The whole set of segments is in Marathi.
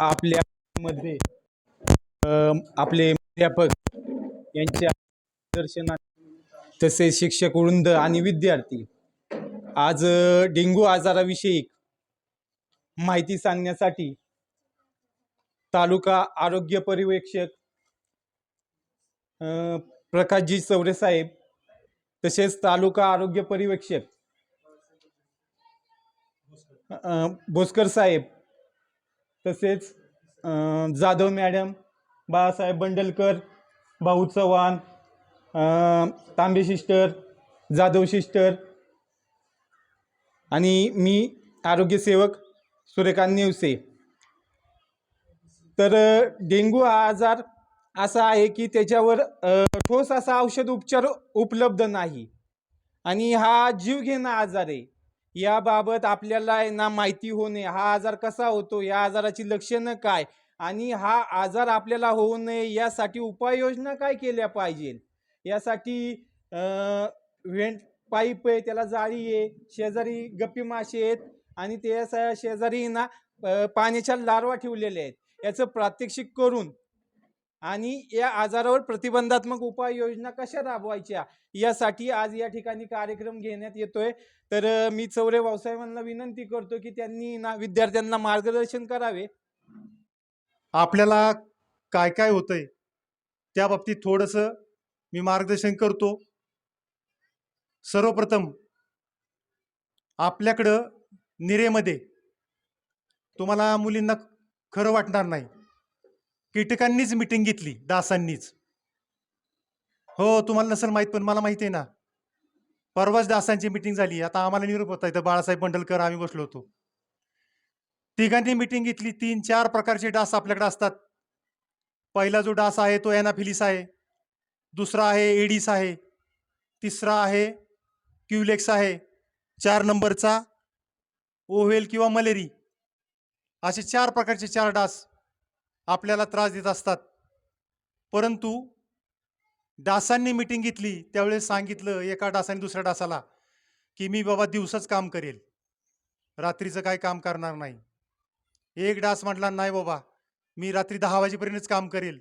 आपल्या मध्ये आपले अध्यापक यांच्या दर्शनात तसेच शिक्षक वृंद आणि विद्यार्थी. आज डेंगू आजाराविषयी माहिती सांगण्यासाठी तालुका आरोग्य पर्यवेक्षक प्रकाशजी चौरे साहेब तसेच तालुका आरोग्य पर्यवेक्षक अ, भोसकर साहेब तसेच Jadhav madam Balasaheb Bandalkar Bhau Chavan Tambe sister Jadhav sister आणि मी आरोग्यसेवक सूर्यकांत नेवसे. तर डेंगू हा आजार असा आहे की त्याच्यावर ठोस असा औषध उपचार उपलब्ध नाही. आणि हा जीवघेणा आजार आहे. याबाबत आपल्याला आहे ना माहिती होणे हा आजार कसा होतो या आजाराची लक्षणं काय आणि हा आजार आपल्याला होऊ नये यासाठी उपाययोजना काय केल्या पाहिजे यासाठी व्हेंट पाईप आहे त्याला जाळी आहे शेजारी गप्पी मासे आहेत आणि त्या शेजारी ना पाण्याच्या लार्वा ठेवलेल्या आहेत. याचं प्रात्यक्षिक करून आणि या आजारावर प्रतिबंधात्मक उपाययोजना कशा राबवायच्या? यासाठी आज या ठिकाणी कार्यक्रम घेण्यात येतोय. तर मी चौरे भाऊसाहेबांना विनंती करतो की त्यांनी ना विद्यार्थ्यांना मार्गदर्शन करावे. आपल्याला काय काय होतंय त्या बाबतीत थोडंसं मी मार्गदर्शन करतो. सर्वप्रथम आपल्याकडं निरेमध्ये तुम्हाला मुलींना खरं वाटणार नाही. कीटकांनीच मिटिंग घेतली डासांनीच हो तुम्हाला नसेल माहीत पण मला माहिती आहे ना. परवाच डासांची मिटिंग झाली. आता आम्हाला निरोप होता. इथं बाळासाहेब बंडलकर आम्ही बसलो होतो. तिघांनी मिटिंग घेतली. तीन चार प्रकारचे डास आपल्याकडे असतात. पहिला जो डास आहे तो एनाफिलिस आहे. दुसरा आहे एडिस आहे. तिसरा आहे क्युलेक्स आहे. चार नंबरचा ओव्हेल किंवा मलेरी. असे चार प्रकारचे चार डास. आपल्याला त्रास देत असतात. परंतु डासांनी मिटिंग घेतली त्यावेळेस सांगितलं एका डासाने दुसऱ्या डासाला की मी बाबा दिवसच काम करेल. रात्रीचं काय काम करणार नाही. एक डास म्हटला नाही बाबा मी रात्री दहा वाजेपर्यंतच काम करेल.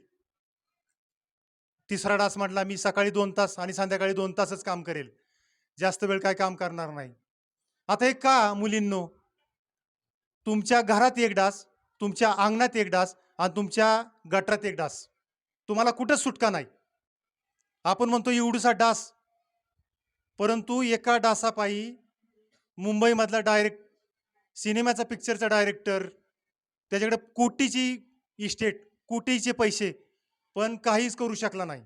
तिसरा डास म्हटला मी सकाळी दोन तास आणि संध्याकाळी दोन तासच काम करेल. जास्त वेळ काय काम करणार नाही. आता हे का मुलींनो? तुमच्या घरात एक डास तुमच्या अंगणात एक डास आणि तुमच्या गटारात एक डास. तुम्हाला कुठंच सुटका नाही. आपण म्हणतो एवढूसा डास. परंतु एका डासापायी मुंबईमधला डायरेक्ट सिनेमाचा पिक्चरचा डायरेक्टर त्याच्याकडे कोटीची इस्टेट कोटीचे पैसे पण काहीच करू शकला नाही.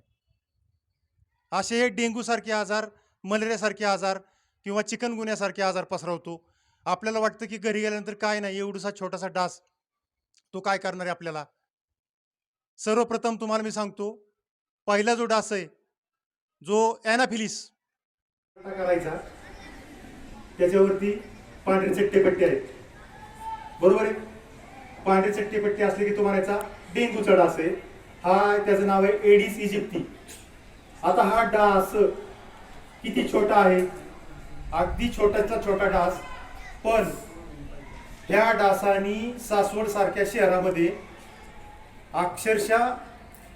असे हे डेंग्यूसारखे आजार मलेरियासारखे आजार किंवा चिकनगुन्यासारखे आजार पसरवतो. आपल्याला वाटतं की घरी गेल्यानंतर काय नाही एवढूसा छोटासा डास. तो काय करणार आहे आपल्याला? सर्वप्रथम तुम्हाला मी सांगतो पहिला जो डास आहे जो ॲनाफिलिस. करायचा. त्याच्यावरती पांढरे चट्टे पट्टे आहेत. बरोबर आहे? पांढरे चट्टे पट्टे असले की तो म्हणायचा डेंगूचा डास आहे. हा त्याचं नाव आहे एडिस इजिप्ती. आता हा डास किती छोटा आहे? अगदी छोट्याचा छोटा डास पण ह्या डासानी सासवड सारख्या शहरामध्ये अक्षरशः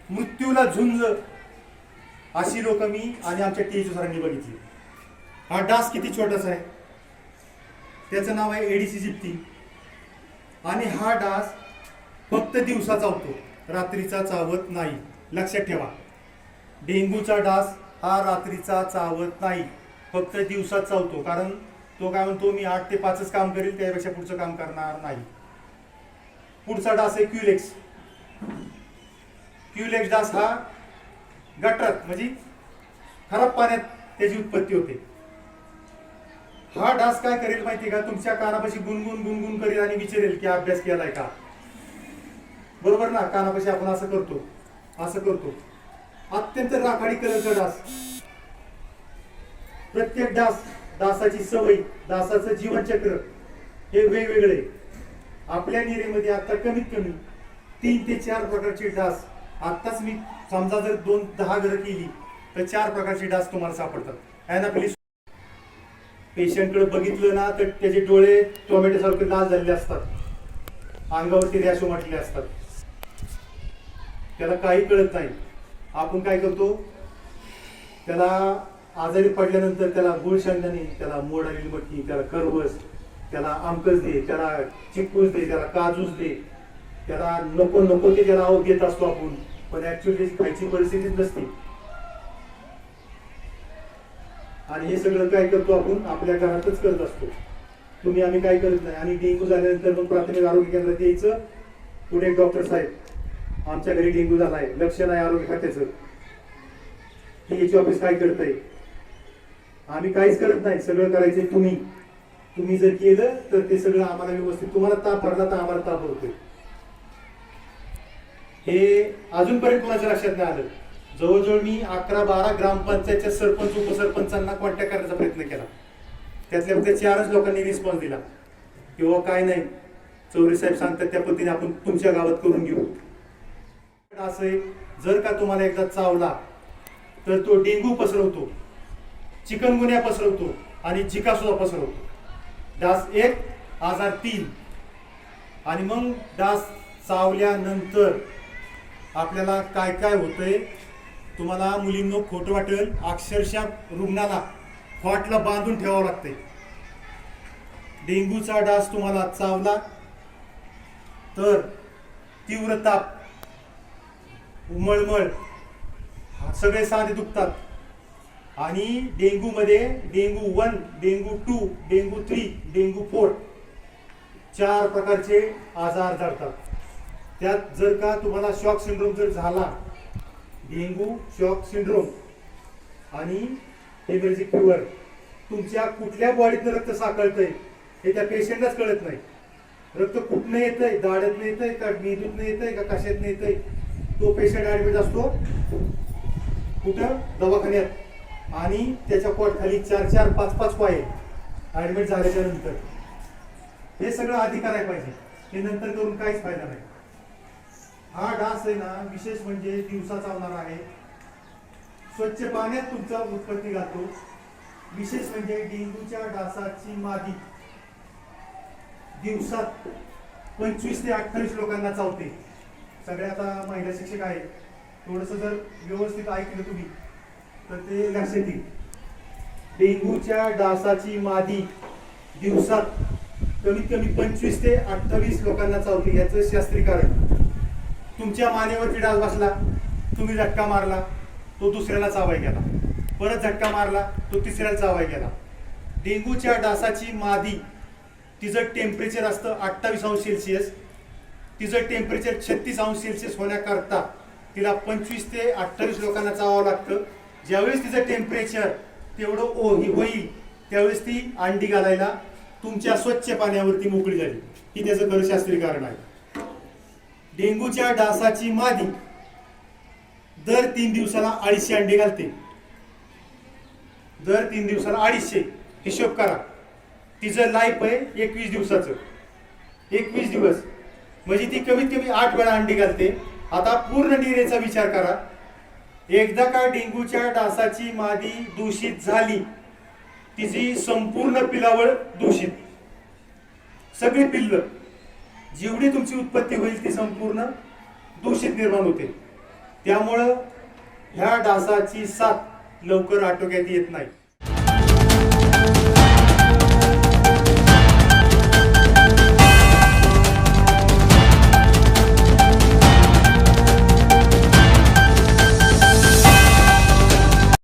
मृत्यूला झुंज अशी लोक मी आणि आमच्या टीचर सरांनी बघितली. हा डास किती छोटासा आहे? त्याचं नाव आहे एडीसी जिप्ती आणि हा डास फक्त दिवसा चावतो रात्रीचा चावत नाही. लक्षात ठेवा. डेंग्यूचा डास हा रात्रीचा चावत नाही फक्त दिवसा चावतो कारण तो काय म्हणतो मी आठ ते पाचच काम करेल त्यापेक्षा पुढचं काम करणार नाही. पुढचा डास आहे क्युलेक्स. क्युलेक्स डास हा गटरात म्हणजे खराब पाण्यात त्याची उत्पत्ती होते. हा डास काय करेल माहिती का? तुमच्या कानापाशी गुणगुण गुणगुण करेल आणि विचारेल की अभ्यास केलाय का? बरोबर ना? कानापाशी आपण असं करतो. असं करतो. अत्यंत राखाडी कलरचा डास. प्रत्येक डास दासाची सवय दासाचं जीवनचक्र हे वेगवेगळे. आपल्या निरेमध्ये आता कमीत कमी तीन ते चार प्रकारचे डास. आत्ताच मी समजा जर दोन दहा घरं केली तर चार प्रकारचे डास तुम्हाला सापडतात. अॅनापिलिस पेशंटकडे बघितलं ना तर त्याचे डोळे टोमॅटोसारखे लाल झालेले असतात. अंगावरती रॅश उमटले असतात. त्याला काही कळत नाही. आपण काय करतो? त्याला आजारी पडल्यानंतर त्याला गुळ त्याला मोड आलेली मटकी त्याला करवस त्याला आमकस दे त्याला चिकूस दे त्याला काजूस दे. त्याला नको नको ते त्याला आव देत असतो आपण पण ऍक्च्युली खायची परिस्थितीच नसते. आणि हे सगळं काय करतो आपण? आपल्या घरातच करत असतो. तुम्ही आम्ही काय करत नाही. आणि डेंग्यू झाल्यानंतर मग प्राथमिक आरोग्य केंद्रात यायचं. पुढे डॉक्टर साहेब आमच्या घरी डेंग्यू झालाय. लक्ष नाही आरोग्य खात्याचं. याची ऑफिस काय करतंय? आम्ही काहीच करत नाही सगळं करायचंय तुम्ही. तुम्ही जर केलं तर ते सगळं आम्हाला व्यवस्थित तुम्हाला ताप पडला तर आम्हाला ताप होतोय. हे अजूनपर्यंत कोणाच्या लक्षात नाही आलं. जवळजवळ मी अकरा बारा ग्रामपंचायतच्या सरपंच उपसरपंचांना कॉन्टॅक्ट करण्याचा प्रयत्न केला. त्यातल्या फक्त चारच लोकांनी रिस्पॉन्स दिला. किंवा हो, काय नाही. चौरे साहेब सांगतात त्या पद्धतीने आपण तुमच्या गावात करून घेऊ. असं आहे जर का तुम्हाला एकदा चावला तर तो डेंग्यू पसरवतो. चिकनगुन्या पसरवतो आणि जिका सुद्धा पसरवतो. डास एक आजार तीन. आणि मग डास चावल्यानंतर आपल्याला काय काय होतंय तुम्हाला मुलींनो खोटं वाटेल अक्षरशः रुग्णाला फॉटला बांधून ठेवावं लागतंय. डेंग्यूचा डास तुम्हाला चावला तर तीव्र ताप मळमळ सगळे साधे दुखतात. आणि डेंग्यू मध्ये dengue one dengue two dengue three dengue four चार प्रकारचे आजार जडतात त्यात जर का तुम्हाला शॉक सिंड्रोम जर झाला डेंग्यू शॉक सिंड्रोम आणि हेमरेजिक फिवर तुमच्या कुठल्या बॉडीतनं रक्त साकळतंय हे त्या पेशंटलाच कळत नाही. रक्त कुठनं येतंय? दाड्यातनं येतंय का मेंदूतनं येतंय का कशातनं येतंय? तो पेशंट ऍडमिट असतो कुठं? दवाखान्यात. आणि त्याच्या पोटखाली चार चार पाच पाच पाय ऍडमिट झाल्याच्यानंतर. हे सगळं आधी करायला पाहिजे. हे नंतर करून काहीच फायदा नाही. हा डास आहे ना विशेष म्हणजे दिवसा चावणारा आहे. स्वच्छ पाण्यात तुमचा उत्पत्ती घालतो. विशेष म्हणजे डेंग्यूच्या डासाची मादी. दिवसात पंचवीस ते अठ्ठावीस लोकांना चावते. सगळ्या आता महिला शिक्षक आहेत. थोडस जर व्यवस्थित ऐकलं तुम्ही तर ते लक्षात येईल डेंग्यूच्या डासाची मादी दिवसात कमीत कमी पंचवीस ते अठ्ठावीस लोकांना चावते. याचं शास्त्रीय कारण. तुमच्या मानेवरती डास बसला तुम्ही झटका मारला तो दुसऱ्याला चावाय गेला. परत झटका मारला तो तिसऱ्याला चावाय गेला. डेंग्यूच्या डासाची मादी तिचं टेम्परेचर असतं अठ्ठावीस अंश सेल्सिअस तिचं टेम्परेचर छत्तीस अंश सेल्सिअस होण्याकरता तिला पंचवीस ते अठ्ठावीस लोकांना चावावं लागतं. ज्यावेळेस तिचं टेम्परेचर तेवढं ओ होईल त्यावेळेस ती अंडी घालायला तुमच्या स्वच्छ पाण्यावरती मोकळी झाली. ही त्याचं खरं कारण आहे. डेंग्यूच्या डासाची मादी दर तीन दिवसाला अडीचशे अंडे घालते. दर तीन दिवसाला अडीचशे. हिशोब करा. तिचं लाईफ आहे एकवीस दिवसाचं. एकवीस दिवस. म्हणजे ती कमीत कमी आठ वेळा अंडी घालते. आता पूर्ण डिरेचा विचार करा. एकदा का डेंग्यूच्या डासाची मादी दूषित झाली तिची संपूर्ण पिलावळ दूषित. सगळी पिल्ल जेवढी तुमची उत्पत्ती होईल ती संपूर्ण दूषित निर्माण होते. त्यामुळं ह्या डासाची साथ लवकर आटोक्यात येत नाही.